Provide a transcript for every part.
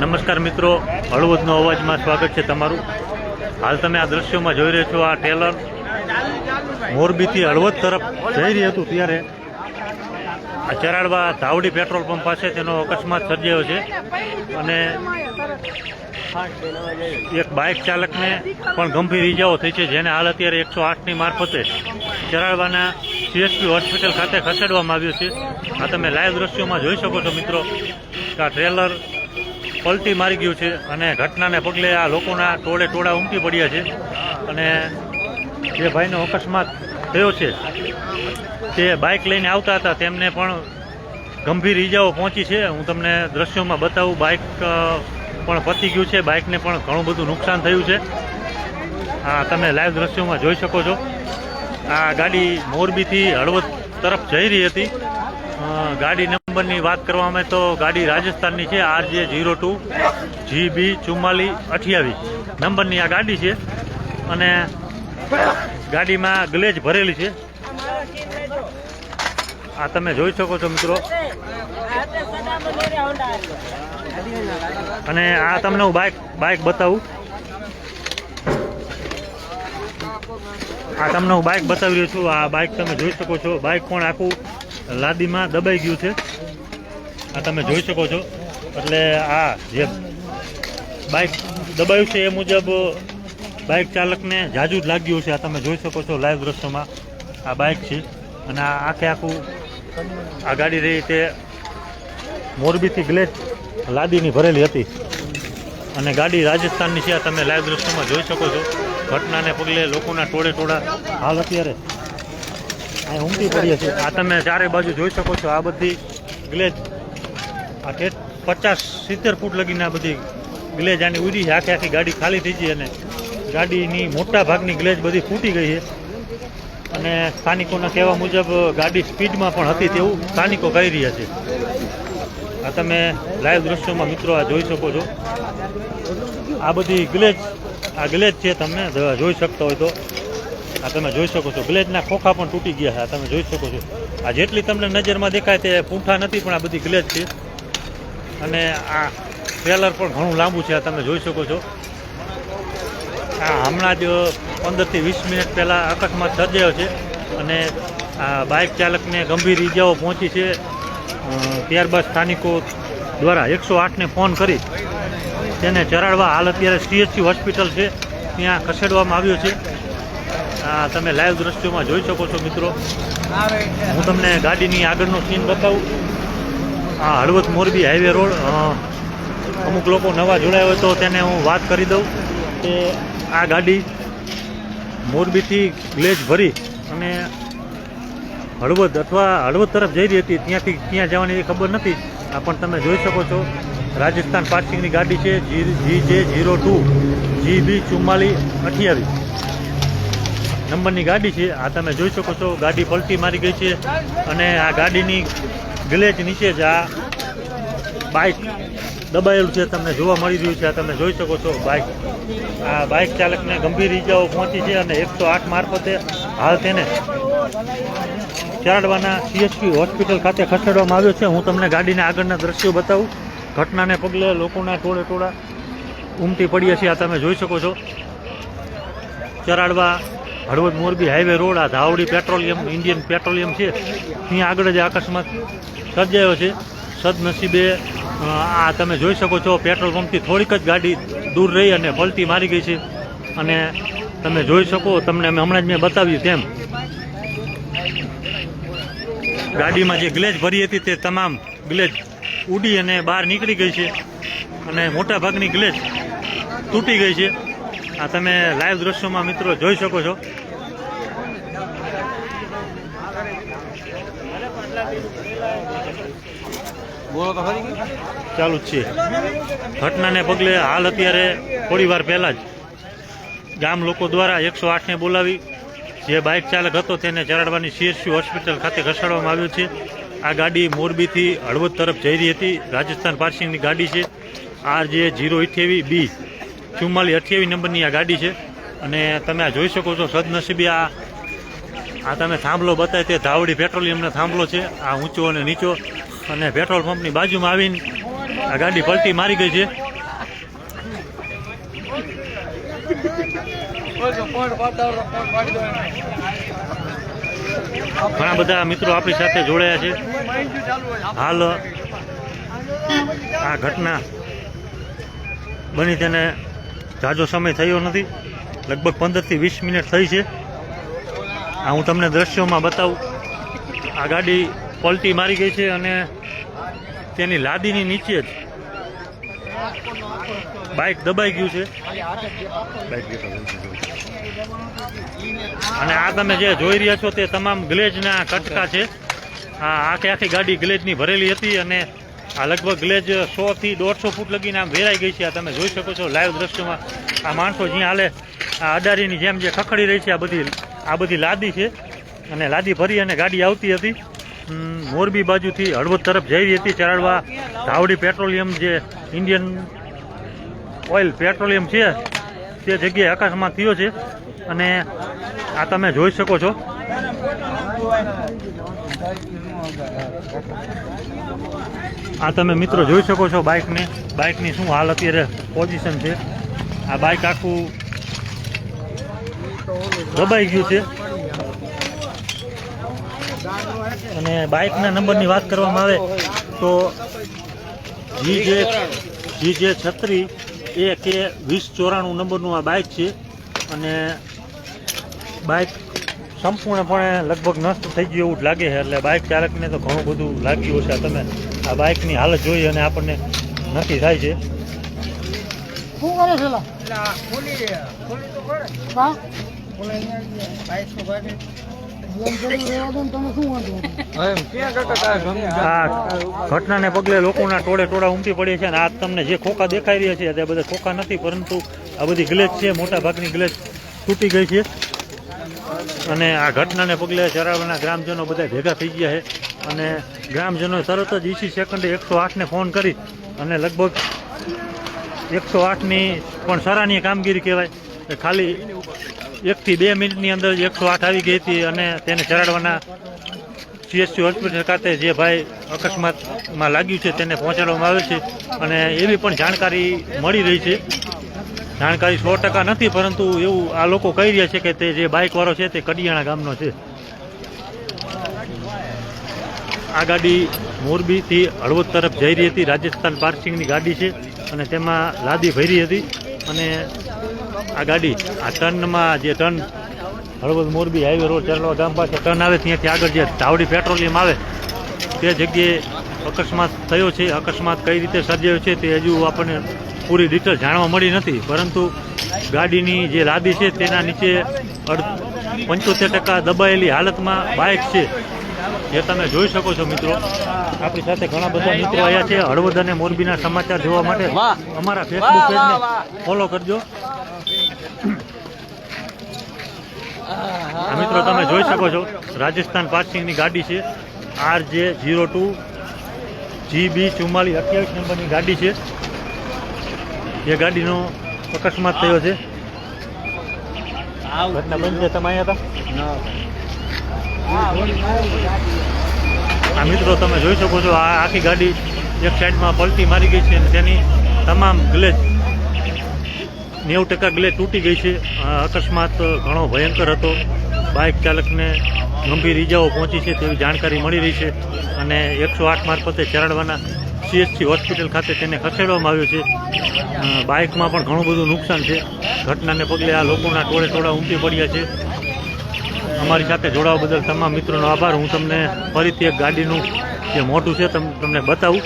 નમસ્કાર મિત્રો, હળવદનો અવાજમાં સ્વાગત છે તમારું. હાલ તમે આ દ્રશ્યોમાં જોઈ રહ્યા છો આ ટેલર મોરબીથી હળવદ તરફ જઈ રહ્યું હતું ત્યારે. આ ચરાડવા ધાવડી પેટ્રોલ પંપ પાસે તેનો અકસ્માત સર્જાયો છે. અને એક બાઇક ચાલકને પણ ગંભીર ઈજાઓ થઈ છે, જેને હાલ અત્યારે એકસો આઠની મારફતે ચરાડવાના સીએસપી હોસ્પિટલ ખાતે ખસેડવામાં આવ્યું છે. આ તમે લાઈવ દ્રશ્યોમાં જોઈ શકો છો મિત્રો આ ટ્રેલર પલટી મારી ગયું છે અને ઘટનાને પગલે આ લોકોના ટોળે ટોળા ઉમટી પડ્યા છે. અને જે ભાઈનો અકસ્માત થયો છે તે બાઇક લઈને આવતા હતા. તેમને પણ ગંભીર ઈજાઓ પહોંચી છે. હું તમને દ્રશ્યોમાં બતાવું બાઇક પણ પતી ગયું છે. બાઇકને પણ ઘણું બધું નુકસાન થયું છે. આ તમે લાઈવ દ્રશ્યોમાં જોઈ શકો છો. આ ગાડી મોરબીથી હળવદ તરફ જઈ રહી હતી. અ, ગાડી નંબરની વાત કરવામાં તો ગાડી રાજસ્થાનની છે આર જે જીરો ટુ, જી બી ચુમ્માલીસ અઠ્યાવીસ. નંબરની આ ગાડી છે અને ગાડીમાં ગ્લેજ ભરેલી છે. આ તમે જોઈ શકો છો મિત્રો. અને આ તમને હું બાઇક બાઇક બતાવું. આ તમને હું બાઇક બતાવી રહ્યો છું. આ બાઇક તમે જોઈ શકો છો. બાઇક પણ આખું? લાદીમાં દબાઈ ગયું છે. આ તમે જોઈ શકો છો. એટલે આ જે બાઇક દબાયું છે એ મુજબ બાઇક ચાલકને જાજુ જ લાગ્યું છે આ તમે જોઈ શકો છો લાઈવ દ્રશ્યોમાં આ બાઇક છે. અને આ આખે આખું આ ગાડી રહી તે મોરબીથી ગ્લેજ લાદીની ભરેલી હતી. અને ગાડી રાજસ્થાનની છે. આ તમે લાઈવ દ્રશ્યોમાં જોઈ શકો છો. ઘટનાને પગલે લોકોના ટોળે ટોળા હાલ અત્યારે અહીં ઉમટી પડીએ છે આ તમે ચારે બાજુ જોઈ શકો છો, આ બધી ગ્લેજ આ ઠેઠ પચાસ સિત્તેર ફૂટ લગીને આ બધી ગ્લેજ આની ઉડી છે. આખી આખી ગાડી ખાલી થઈ ગઈ અને ગાડીની મોટા ભાગની ગ્લેજ બધી ફૂટી ગઈ છે. અને સ્થાનિકોના કહેવા મુજબ ગાડી સ્પીડમાં પણ હતી તેવું સ્થાનિકો કહી રહ્યા છે. આ તમે લાઈવ દ્રશ્યોમાં મિત્રો આ જોઈ શકો છો. આ બધી ગ્લેજ આ ગ્લેજ છે, તમને જોઈ શકતા હોય તો. આ તમે જોઈ શકો છો. ગ્લેજના ખોખા પણ તૂટી ગયા છે. આ તમે જોઈ શકો છો. આ જેટલી તમને નજરમાં દેખાય તે પૂંઠા નથી, પણ આ બધી ગ્લેજ છે. અને આ ટ્રેલર પણ ઘણું લાંબુ છે, આ તમે જોઈ શકો છો. આ હમણાં જ પંદરથી વીસ મિનિટ પહેલાં અકસ્માત સર્જાયો છે અને આ બાઇક ચાલકને ગંભીર ઈજાઓ પહોંચી છે. ત્યારબાદ સ્થાનિકો દ્વારા એકસો આઠને ફોન કરી તેને ચરાડવા હાલ અત્યારે સીએચસી હોસ્પિટલ છે. ત્યાં ખસેડવામાં આવ્યો છે. આ તમે લાઈવ દ્રશ્યોમાં જોઈ શકો છો મિત્રો. હું તમને ગાડીની આગળનો સીન બતાવું. આ હળવદ મોરબી હાઈવે રોડ અમુક લોકો નવા જોડાયા હોય તો તેને હું વાત કરી દઉં કે આ ગાડી મોરબીથી ગ્લેજ ભરી અને હળવદ અથવા હળવદ તરફ જઈ રહી હતી. ત્યાંથી ક્યાં જવાની એ ખબર નથી. આ પણ તમે જોઈ શકો છો. રાજસ્થાન પાર્કિંગની ગાડી છે, જી જી જીરો ટુ, જી બી ચુમ્માલીસ અઠ્યાવીસ. નંબરની ગાડી છે. આ તમે જોઈ શકો છો, ગાડી પલટી મારી ગઈ છે અને આ ગાડીની ગ્લેજ નીચે જ આ બાઇક દબાયેલું છે. તમને જોવા મળી રહ્યું છે. આ તમે જોઈ શકો છો, બાઇક. આ બાઇક ચાલકને ગંભીર ઈજાઓ પહોંચી છે અને એકસો આઠ મારફતે હાલ તેને ચારડવાના સીએચપી હોસ્પિટલ ખાતે ખસેડવામાં આવ્યો છે. હું તમને ગાડીના આગળના દ્રશ્યો બતાવું. ઘટનાને પગલે લોકોના ટોળે ટોળા ઉમટી પડ્યા છે. આ તમે જોઈ શકો છો. ચરાડવા હળવદ મોરબી હાઈવે રોડ, આ ધાવડી પેટ્રોલિયમ, ઇન્ડિયન પેટ્રોલિયમ છે. ત્યાં આગળ જ અકસ્માત સર્જાયો છે. સદનસીબે આ તમે જોઈ શકો છો, પેટ્રોલ પંપથી થોડીક જ ગાડી દૂર રહી અને પલટી મારી ગઈ છે. અને તમે જોઈ શકો, તમને અમે હમણાં જ મેં બતાવ્યું તેમ. ગાડીમાં જે ગ્લેજ ભરી હતી તે તમામ ગ્લેજ ઉડી અને બહાર નીકળી ગઈ છે. અને મોટા ભાગની ગ્લેજ તૂટી ગઈ છે. આ તમે લાઈવ દ્રશ્યોમાં મિત્રો જોઈ શકો છો. ચાલુ જ છે ઘટનાને પગલે હાલ અત્યારે થોડી વાર પહેલાં જ ગામ લોકો દ્વારા એકસો આઠને બોલાવી જે બાઇક ચાલક હતો તેને ચરાડવાની સીએસયુ હોસ્પિટલ ખાતે ખસેડવામાં આવ્યો છે. આ ગાડી મોરબીથી હળવદ તરફ જઈ રહી હતી. રાજસ્થાન પાર્સિંગની ગાડી છે. આર જે જીરો ઇઠ્યાવી બી. ચુમ્માલીસ અઠ્યાવીસ નંબરની આ ગાડી છે. અને તમે આ જોઈ શકો છો સદનસીબી આ આ તમે થાંભલો બતાવે તે ધાવડી પેટ્રોલિયમનો થાંભલો છે. આ ઊંચો અને નીચો. અને પેટ્રોલ પંપની બાજુમાં આવીને આ ગાડી પલટી મારી ગઈ છે. ઘણા બધા મિત્રો આપણી સાથે જોડાયા છે. હાલ આ ઘટના બની તેને ઝાઝો સમય થયો નથી. લગભગ પંદરથી વીસ મિનિટ થઈ છે. આ હું તમને દ્રશ્યોમાં બતાવું. આ ગાડી પલટી મારી ગઈ છે અને તેની લાદીની નીચે જ બાઇક દબાઈ ગયું છે. અને આ તમે જે જોઈ રહ્યા છો તે તમામ ગ્લેજના કટકા છે. આ આખી આખી ગાડી ગ્લેજની ભરેલી હતી અને આ લગભગ ગ્લેજ સો થી દોઢસો ફૂટ લગીને આમ વેરાઈ ગઈ છે. આ તમે જોઈ શકો છો લાઈવ દ્રશ્યમાં આ માણસો જ્યાં હાલે, આ અડારીની જેમ જે ખખડી રહી છે, આ બધી આ બધી લાદી છે. અને લાદી ભરી અને ગાડી આવતી હતી. મોરબી બાજુથી હળવદ તરફ જઈ રહી હતી ચરાડવા. ધાવડી પેટ્રોલિયમ જે ઇન્ડિયન ઓઇલ પેટ્રોલિયમ છે, તે જગ્યાએ અકસ્માત થયો છે. અને આ તમે જોઈ શકો છો. આ તમે મિત્રો જોઈ શકો છો બાઇકને. બાઇકની શું હાલ અત્યારે પોઝિશન છે. આ બાઇક આખું દબાઈ ગયું છે. અને બાઇકના નંબરની વાત કરવામાં આવે તો જી જે જી જે છત્રી, એ કે વીસ ચોરાણું નંબરનું આ બાઇક છે. અને બાઇક સંપૂર્ણપણે લગભગ નષ્ટ થઈ ગયું એવું જ લાગે છે. એટલે બાઇક ચાલકને તો ઘણું બધું લાગ્યું હશે. તમે આ બાઇકની હાલત જોઈ અને આપણને નક્કી થાય છે. શું કરે છે ઘટનાને પગલે લોકોના ટોળે ટોળા ઉમટી પડે છે અને આ તમને જે ખોખા દેખાઈ રહ્યા છે તે બધા ખોખા નથી પરંતુ આ બધી ગ્લેજ છે. મોટા ભાગની ગ્લેજ તૂટી ગઈ છે. અને આ ઘટનાને પગલે ચરાવના ગ્રામજનો બધા ભેગા થઈ ગયા છે. અને ગ્રામજનોએ તરત જ ઈસી સેકન્ડે એકસો આઠને ફોન કરી અને લગભગ એકસો આઠની પણ સરાહનીય કામગીરી કહેવાય ખાલી એકથી બે મિનિટની અંદર એકસો આઠ આવી ગઈ હતી અને તેને ચરાડવાના સીએસસી હોસ્પિટલ ખાતે જે ભાઈ અકસ્માતમાં લાગ્યું છે તેને પહોંચાડવામાં આવે છે. અને એવી પણ જાણકારી મળી રહી છે. જાણકારી સો ટકા નથી, પરંતુ એવું આ લોકો કહી રહ્યા છે કે તે જે બાઇકવાળો છે તે કડિયાણા ગામનો છે. આ ગાડી મોરબીથી હળવદ તરફ જઈ રહી હતી. રાજસ્થાન પાર્સિંગની ગાડી છે અને તેમાં લાદી ભરી હતી અને આ ગાડી આ ટર્નમાં જે turn Halvad Morbi highway road Chalva ગામ પાસે ટર્ન આવે ત્યાંથી આગળ જે ધાવડી પેટ્રોલિયમ આવે, તે જગ્યાએ અકસ્માત થયો છે. અકસ્માત કઈ રીતે સર્જાયો છે તે હજુ આપણને પૂરી ડિટેલ જાણવા મળી નથી પરંતુ ગાડીની જે લાદી છે તેના નીચે પંચોતેર ટકા દબાયેલી હાલતમાં બાઇક છે. જે તમે જોઈ શકો છો મિત્રો આપણી સાથે ઘણા બધા મિત્રો આવ્યા છે. હળવદ અને મોરબીના સમાચાર જોવા માટે અમારા ફેસબુક પેજને ફોલો કરજો. આ મિત્રો તમે જોઈ શકો છો રાજસ્થાન પાર્સિંગની ગાડી છે. આર જે ઝીરો ટુ જી બી ચુમ્માલીસ અઠ્યાવીસ નંબરની ગાડી છે. એ ગાડીનો અકસ્માત થયો છે. ઘટના બની છે તમે અહીંયા હતા આ મિત્રો તમે જોઈ શકો છો આ આખી ગાડી એક સાઈડમાં પલટી મારી ગઈ છે અને તેની તમામ ગ્લેજ નેવું ટકા ગ્લેજ તૂટી ગઈ છે. અકસ્માત ઘણો ભયંકર હતો. બાઇક ચાલકને ગંભીર ઈજાઓ પહોંચી છે તેવી જાણકારી મળી રહી છે અને એકસો આઠ મારફતે ચરાડવાના સીએચસી હોસ્પિટલ ખાતે તેને ખસેડવામાં આવ્યો છે. બાઇકમાં પણ ઘણું બધું નુકસાન છે. ઘટનાને પગલે આ લોકોના ટોળે ટોળા ઉમટી પડ્યા છે. અમારી સાથે જોડાવા બદલ તમામ મિત્રોનો આભાર. હું તમને ફરીથી એક ગાડીનું જે મોટું છે તમ- તમને બતાવું.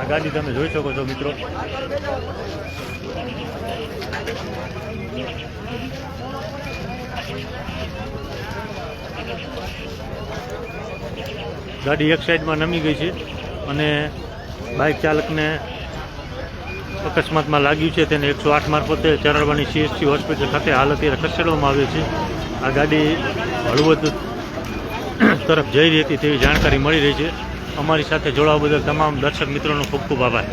આ ગાડી તમે જોઈ શકો છો મિત્રો. ગાડી એક સાઈડમાં નમી ગઈ છે અને બાઇક ચાલકને અકસ્માતમાં લાગ્યું છે તેને એકસો આઠ મારફતે ચરાડવાની સીએસસી હોસ્પિટલ ખાતે હાલ અત્યારે ખસેડવામાં આવે છે. આ ગાડી હળવદ તરફ જઈ રહી હતી તેવી જાણકારી મળી રહી છે. અમારી સાથે જોડાવા બદલ તમામ દર્શક મિત્રોનો ખૂબ ખૂબ આભાર.